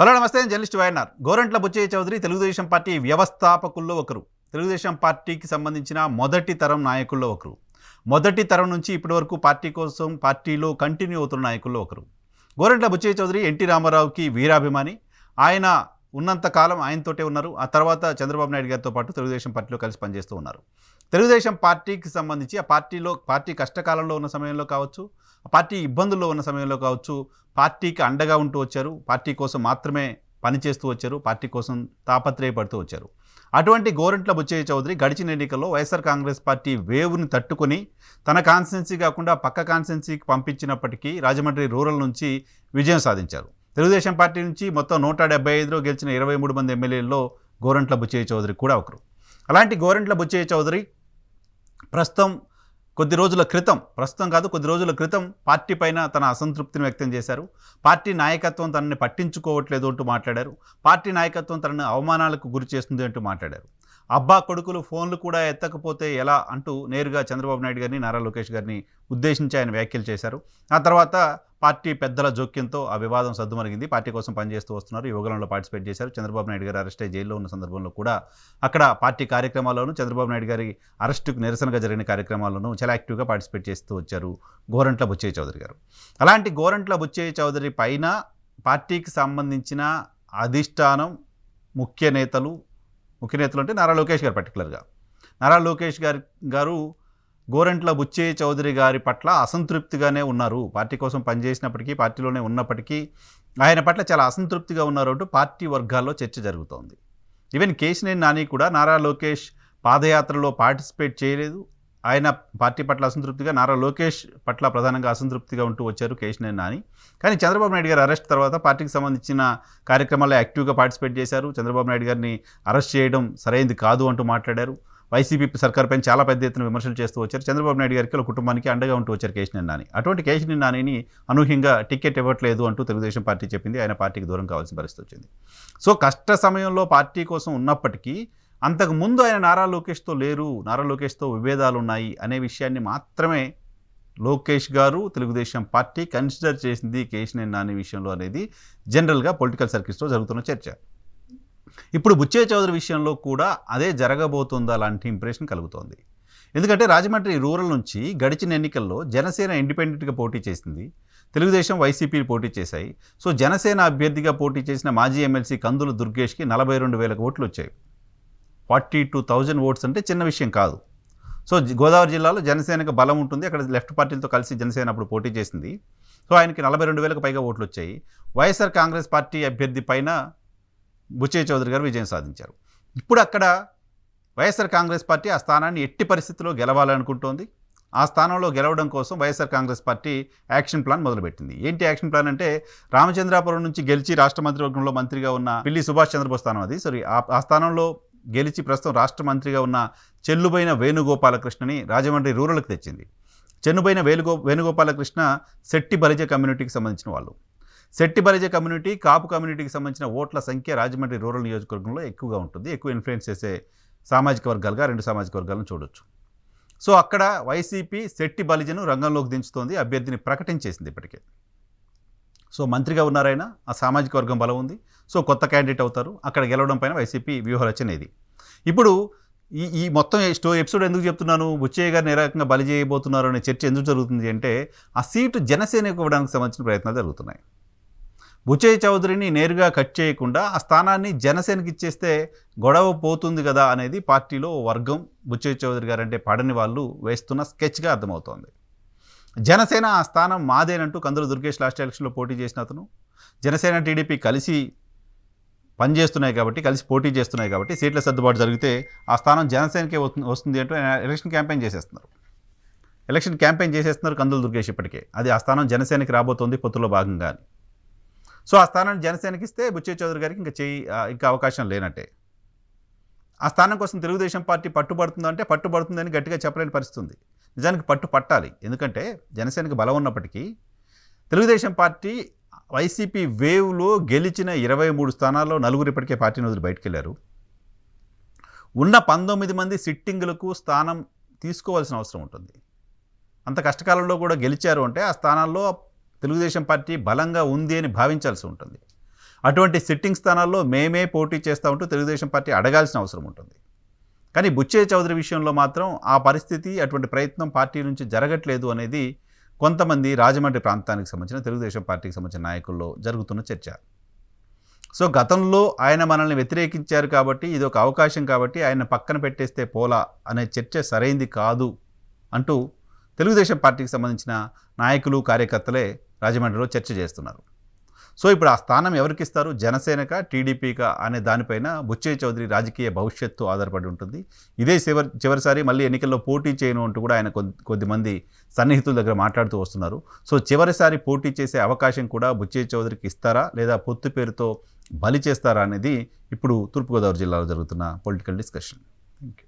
Hello నమస్తే journalist YNR. Gorantla Butchaiah Chowdary Telugu Desam party వ్యవస్థాపకుల్లో ఒకరు. తెలుగుదేశం పార్టీకి సంబంధించిన మొదటి తరం నాయకుల్లో ఒకరు. మొదటి తరం నుంచి ఇప్పటి వరకు పార్టీ కోసం పార్టీలో కంటిన్యూ అవుతున్న నాయకుల్లో ఒకరు. గోరంట్ల బుచ్చయ్య చౌదరి ఎన్టీ రామారావుకి వీరాభిమాని. ఆయన ఉన్నంత కాలం ఆయనతోటే ఉన్నారు. ఆ తర్వాత చంద్రబాబు నాయుడు గారితో పాటు తెలుగుదేశం పార్టీలో కలిసి పనిచేస్తూ ఉన్నారు. తెలుగుదేశం పార్టీకి సంబంధించి ఆ పార్టీలో పార్టీ కష్టకాలంలో ఉన్న సమయంలో కావచ్చు ఆ పార్టీ ఇబ్బందుల్లో ఉన్న సమయంలో కావచ్చు పార్టీకి అండగా ఉంటూ వచ్చారు. పార్టీ కోసం మాత్రమే పనిచేస్తూ వచ్చారు. పార్టీ కోసం తాపత్రయపడుతూ వచ్చారు. అటువంటి గోరంట్ల బుచ్చయ్య చౌదరి గడిచిన ఎన్నికల్లో వైఎస్ఆర్ కాంగ్రెస్ పార్టీ వేవ్ని తట్టుకొని తన కాన్స్టెన్సీ కాకుండా పక్క కాన్స్టెన్సీకి పంపించినప్పటికీ రాజమండ్రి రూరల్ నుంచి విజయం సాధించారు. తెలుగుదేశం పార్టీ నుంచి మొత్తం నూట డెబ్బై ఐదులో గెలిచిన ఇరవై మూడు మంది ఎమ్మెల్యేల్లో గోరంట్ల బుచ్చయ్య చౌదరి కూడా ఒకరు. అలాంటి గోరంట్ల బుచ్చయ్య చౌదరి ప్రస్తుతం కొద్ది రోజుల క్రితం ప్రస్తుతం కాదు కొద్ది రోజుల క్రితం పార్టీ పైన తన అసంతృప్తిని వ్యక్తం చేశారు. పార్టీ నాయకత్వం తనని పట్టించుకోవట్లేదు అంటూ మాట్లాడారు. పార్టీ నాయకత్వం తనను అవమానాలకు గురి చేస్తుంది అంటూ మాట్లాడారు. అబ్బా కొడుకులు ఫోన్లు కూడా ఎత్తకపోతే ఎలా అంటూ నేరుగా చంద్రబాబు నాయుడు గారిని నారా లోకేష్ గారిని ఉద్దేశించి ఆయన వ్యాఖ్యలు చేశారు. ఆ తర్వాత పార్టీ పెద్దల జోక్యంతో ఆ వివాదం సద్దుమరిగింది పార్టీ కోసం పనిచేస్తూ వస్తున్నారు. యువగలంలో పార్టిసిపేట్ చేశారు. చంద్రబాబు నాయుడు గారు అరెస్ట్ అయ్యి జైల్లో ఉన్న సందర్భంలో కూడా అక్కడ పార్టీ కార్యక్రమాల్లోనూ చంద్రబాబు నాయుడు గారి అరెస్టుకు నిరసనగా జరిగిన కార్యక్రమాల్లోనూ చాలా యాక్టివ్గా పార్టిసిపేట్ చేస్తూ వచ్చారు గోరంట్ల బుచ్చయ్య చౌదరి గారు. అలాంటి గోరంట్ల బుచ్చయ్య చౌదరి పైన పార్టీకి సంబంధించిన అధిష్టానం ముఖ్య నేతలు ముఖ్య నేతలు అంటే నారా లోకేష్ గారు పర్టికులర్గా. నారా లోకేష్ గారి గారు గోరంట్ల బుచ్చే చౌదరి గారి పట్ల అసంతృప్తిగానే ఉన్నారు. పార్టీ కోసం పనిచేసినప్పటికీ పార్టీలోనే ఉన్నప్పటికీ ఆయన పట్ల చాలా అసంతృప్తిగా ఉన్నారు అంటూ పార్టీ వర్గాల్లో చర్చ జరుగుతోంది. ఈవెన్ కేశినేని నాని కూడా నారా లోకేష్ పాదయాత్రలో పార్టిసిపేట్ చేయలేదు. ఆయన పార్టీ పట్ల అసంతృప్తిగా నారా లోకేష్ పట్ల ప్రధానంగా అసంతృప్తిగా ఉంటూ వచ్చారు కేశినేని నాని కానీ చంద్రబాబు నాయుడు గారి అరెస్ట్ తర్వాత పార్టీకి సంబంధించిన కార్యక్రమాల్లో యాక్టివ్గా పార్టిసిపేట్ చేశారు. చంద్రబాబు నాయుడు గారిని అరెస్ట్ చేయడం సరైంది కాదు అంటూ మాట్లాడారు. వైసీపీ సర్కార్పై చాలా పెద్ద ఎత్తున విమర్శలు చేస్తూ వచ్చారు. చంద్రబాబు నాయుడు గారికి వాళ్ళ కుటుంబానికి అండగా ఉంటూ వచ్చారు కేశినేని నాని అటువంటి కేశినేని నానిని అనూహ్యంగా టికెట్ ఇవ్వట్లేదు అంటూ తెలుగుదేశం పార్టీ చెప్పింది. ఆయన పార్టీకి దూరం కావాల్సిన పరిస్థితి వచ్చింది. సో కష్ట సమయంలో పార్టీ కోసం ఉన్నప్పటికీ అంతకు ముందు ఆయన నారా లోకేష్తో లేరు నారా లోకేష్తో విభేదాలు ఉన్నాయి అనే విషయాన్ని మాత్రమే లోకేష్ గారు తెలుగుదేశం పార్టీ కన్సిడర్ చేసింది కేశినేని నాని విషయంలో అనేది జనరల్గా పొలిటికల్ సర్కిల్స్లో జరుగుతున్న చర్చ. ఇప్పుడు బుచ్చయ్య చౌదరి విషయంలో కూడా అదే జరగబోతుందా లాంటి ఇంప్రెషన్ కలుగుతోంది. ఎందుకంటే రాజమండ్రి రూరల్ నుంచి గడిచిన ఎన్నికల్లో జనసేన ఇండిపెండెంట్గా పోటీ చేసింది తెలుగుదేశం వైసీపీ పోటీ చేశాయి. సో జనసేన అభ్యర్థిగా పోటీ చేసిన మాజీ ఎమ్మెల్సీ కందుల దుర్గేష్కి నలభై రెండు వేల ఓట్లు వచ్చాయి. ఫార్టీ టూ థౌజండ్ ఓట్స్ అంటే చిన్న విషయం కాదు. సో గోదావరి జిల్లాలో జనసేనకు బలం ఉంటుంది. అక్కడ లెఫ్ట్ పార్టీలతో కలిసి జనసేన అప్పుడు పోటీ చేసింది. సో ఆయనకి నలభై రెండు వేలకు పైగా ఓట్లు వచ్చాయి. వైఎస్ఆర్ కాంగ్రెస్ పార్టీ అభ్యర్థి పైన బుచ్చయ్య చౌదరి గారు విజయం సాధించారు. ఇప్పుడు అక్కడ వైఎస్ఆర్ కాంగ్రెస్ పార్టీ ఆ స్థానాన్ని ఎట్టి పరిస్థితిలో గెలవాలనుకుంటోంది. ఆ స్థానంలో గెలవడం కోసం YSR Congress party action plan మొదలుపెట్టింది. ఏంటి యాక్షన్ ప్లాన్ అంటే రామచంద్రాపురం నుంచి గెలిచి రాష్ట్ర మంత్రివర్గంలో మంత్రిగా ఉన్న పిల్లి సుభాష్ చంద్రబోస్ స్థానం అది. సారీ ఆ స్థానంలో గెలిచి ప్రస్తుతం రాష్ట్ర మంత్రిగా ఉన్న చెల్లుబైన వేణుగోపాలకృష్ణని రాజమండ్రి రూరల్కి తెచ్చింది. చెన్నుబైన వేణుగో వేణుగోపాలకృష్ణ శెట్టి బలిజ కమ్యూనిటీకి సంబంధించిన వాళ్ళు. శెట్టి బలిజ కమ్యూనిటీ కాపు కమ్యూనిటీకి సంబంధించిన ఓట్ల సంఖ్య రాజమండ్రి రూరల్ నియోజకవర్గంలో ఎక్కువగా ఉంటుంది. ఎక్కువ ఇన్ఫ్లుయెన్స్ చేసే సామాజిక వర్గాలుగా రెండు సామాజిక వర్గాలను చూడొచ్చు. సో అక్కడ వైసీపీ శెట్టి బలిజను రంగంలోకి దించుతోంది అభ్యర్థిని ప్రకటించేసింది ఇప్పటికే. సో మంత్రిగా ఉన్నారైనా ఆ సామాజిక వర్గం బలం ఉంది. సో కొత్త క్యాండిడేట్ అవుతారు. అక్కడ గెలవడం పైన వైసీపీ వ్యూహరచన ఇది ఇప్పుడు ఈ ఈ మొత్తం స్టో ఎపిసోడ్ ఎందుకు చెప్తున్నాను? బుచ్చయ్య గారిని ఏ రకంగా బలి చేయబోతున్నారు అనే చర్చ ఎందుకు జరుగుతుంది అంటే ఆ సీటు జనసేనకు ఇవ్వడానికి సంబంధించిన ప్రయత్నాలు జరుగుతున్నాయి. బుచ్చయ్య చౌదరిని నేరుగా కట్ చేయకుండా ఆ స్థానాన్ని జనసేనకి ఇచ్చేస్తే గొడవ పోతుంది కదా అనేది పార్టీలో వర్గం బుచ్చయ్య చౌదరి గారు అంటే పడని వాళ్ళు వేస్తున్న స్కెచ్గా అర్థమవుతోంది. జనసేన ఆ స్థానం మాదేనంటూ కందుల దుర్గేష్ లాస్ట్ ఎలక్షన్లో పోటీ చేసిన అతను. జనసేన టీడీపీ కలిసి పనిచేస్తున్నాయి కాబట్టి కలిసి పోటీ చేస్తున్నాయి కాబట్టి సీట్ల సర్దుబాటు జరిగితే ఆ స్థానం జనసేనకే వస్తుంది అంటూ ఎలక్షన్ క్యాంపెయిన్ చేసేస్తున్నారు. ఎలక్షన్ క్యాంపెయిన్ చేసేస్తున్నారు కందుల దుర్గేష్ ఇప్పటికే. అది ఆ స్థానం జనసేనకి రాబోతోంది పొత్తులో భాగంగా సో ఆ స్థానాన్ని జనసేనకి ఇస్తే బుచ్చే చౌదరి గారికి ఇంకా చేయి ఇంకా అవకాశం లేనట్టే. ఆ స్థానం కోసం తెలుగుదేశం పార్టీ పట్టుబడుతుందంటే పట్టుబడుతుందని గట్టిగా చెప్పలేని పరిస్థితి ఉంది నిజానికి పట్టు పట్టాలి. ఎందుకంటే జనసేనకి బలం ఉన్నప్పటికీ తెలుగుదేశం పార్టీ వైసీపీ వేవ్లో గెలిచిన ఇరవై మూడు స్థానాల్లో నలుగురు ఇప్పటికే పార్టీని వదిలి బయటకెళ్ళారు. ఉన్న పంతొమ్మిది మంది సిట్టింగులకు స్థానం తీసుకోవాల్సిన అవసరం ఉంటుంది. అంత కష్టకాలంలో కూడా గెలిచారు అంటే ఆ స్థానాల్లో తెలుగుదేశం పార్టీ బలంగా ఉంది అని భావించాల్సి ఉంటుంది. అటువంటి సిట్టింగ్ స్థానాల్లో మేమే పోటీ చేస్తా ఉంటూ తెలుగుదేశం పార్టీ అడగాల్సిన అవసరం ఉంటుంది. కానీ బుచ్చయ్య చౌదరి విషయంలో మాత్రం ఆ పరిస్థితి అటువంటి ప్రయత్నం పార్టీ నుంచి జరగట్లేదు అనేది కొంతమంది రాజమండ్రి ప్రాంతానికి సంబంధించిన తెలుగుదేశం పార్టీకి సంబంధించిన నాయకుల్లో జరుగుతున్న చర్చ. సో గతంలో ఆయన మనల్ని వ్యతిరేకించారు కాబట్టి ఇది ఒక అవకాశం కాబట్టి ఆయన పక్కన పెట్టేస్తే పోలా అనే చర్చ సరైంది కాదు అంటూ తెలుగుదేశం పార్టీకి సంబంధించిన నాయకులు కార్యకర్తలే రాజమండ్రిలో చర్చ చేస్తున్నారు. సో ఇప్పుడు ఆ స్థానం ఎవరికి ఇస్తారు జనసేనక టీడీపీక అనే దానిపైన బుచ్చయ్య చౌదరి రాజకీయ భవిష్యత్తు ఆధారపడి ఉంటుంది. ఇదే చివరి చివరిసారి మళ్ళీ ఎన్నికల్లో పోటీ చేయను అంటూ కూడా ఆయన కొద్ది కొద్దిమంది సన్నిహితుల దగ్గర మాట్లాడుతూ వస్తున్నారు. సో చివరిసారి పోటీ చేసే అవకాశం కూడా బుచ్చయ్య చౌదరికి ఇస్తారా? లేదా పొత్తు పేరుతో బలి చేస్తారా అనేది ఇప్పుడు తూర్పుగోదావరి జిల్లాలో జరుగుతున్న పొలిటికల్ డిస్కషన్. Thank you